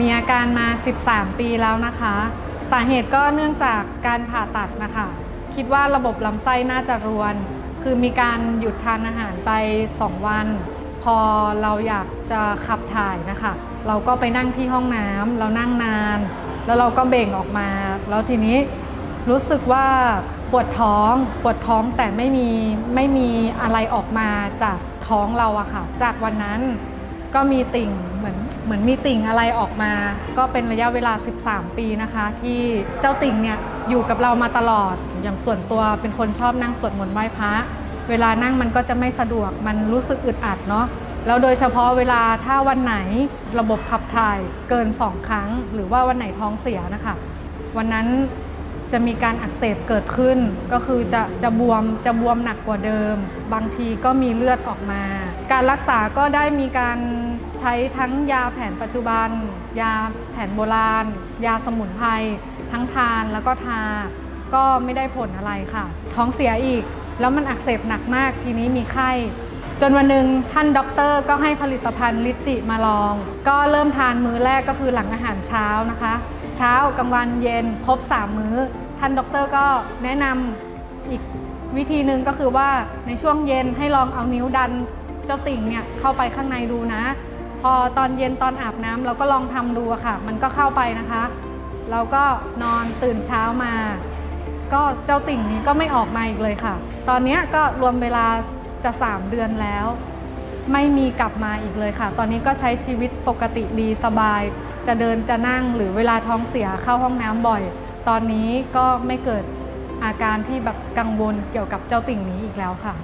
มีอาการมา 13 ปีแล้วนะคะ สาเหตุก็เนื่องจากการผ่าตัดนะคะ คิดว่าระบบลำไส้น่าจะรวน คือมีการหยุดทานอาหารไป 2 วัน พอเราอยากจะขับถ่ายนะคะ เราก็ไปนั่งที่ห้องน้ำเรานั่งนาน แล้วเราก็เบ่งออกมา แล้วทีนี้รู้สึกว่าปวดท้องปวดท้องแต่ไม่มีไม่มีอะไรออกมาจากท้องเราอะค่ะ จากวันนั้น ก็มีติ่งเหมือนเหมือนมีติ่งอะไรออกมา ก็เป็นระยะเวลา 13 ปีนะคะ ที่เจ้าติ่งเนี่ยอยู่กับเรามาตลอดอย่างส่วนตัวเป็นคนชอบนั่งสวดมนต์ไหว้พระเวลานั่งมันก็จะไม่สะดวกมันรู้สึกอึดอัดเนาะแล้วโดยเฉพาะเวลาถ้าวันไหนระบบขับถ่ายเกิน 2 ครั้ง หรือว่าวันไหนท้องเสียนะคะ วันนั้น จะมีการอักเสบเกิดขึ้น ก็คือจะจะบวมจะบวมหนักกว่าเดิม บางทีก็มีเลือดออกมา การรักษาก็ได้มีการใช้ทั้งยาแผนปัจจุบัน ยาแผนโบราณ ยาสมุนไพรทั้งทานแล้วก็ทาก็ไม่ได้ผลอะไรค่ะ ท้องเสียอีกแล้วมันอักเสบหนักมากทีนี้มีไข้ จนวันหนึ่งท่านด็อกเตอร์ก็ให้ผลิตภัณฑ์ลิจิมาลอง ก็เริ่มทานมื้อแรกก็คือหลังอาหารเช้านะคะ เช้ากลางวันเย็นครบ3มื้อ ท่านด็อกเตอร์ก็แนะนำอีกวิธีหนึ่งก็คือว่าในช่วงเย็นให้ลองเอานิ้วดันเจ้าติ่งเนี่ยเข้าไปข้างในดูนะ พอตอนเย็นตอนอาบน้ำเราก็ลองทำดูค่ะ มันก็เข้าไปนะคะ เราก็นอนตื่นเช้ามา ก็เจ้าติ่งนี้ก็ไม่ออกมาอีกเลยค่ะ ตอนนี้ก็รวมเวลาจะ 3 เดือนแล้ว ไม่มีกลับมาอีกเลยค่ะ ตอนนี้ก็ใช้ชีวิตปกติดีสบาย จะเดินจะนั่งหรือเวลาท้องเสียเข้าห้องน้ำบ่อย ตอนนี้ก็ไม่เกิดอาการที่แบบกังวลเกี่ยวกับเจ้าติ่งนี้อีกแล้วค่ะ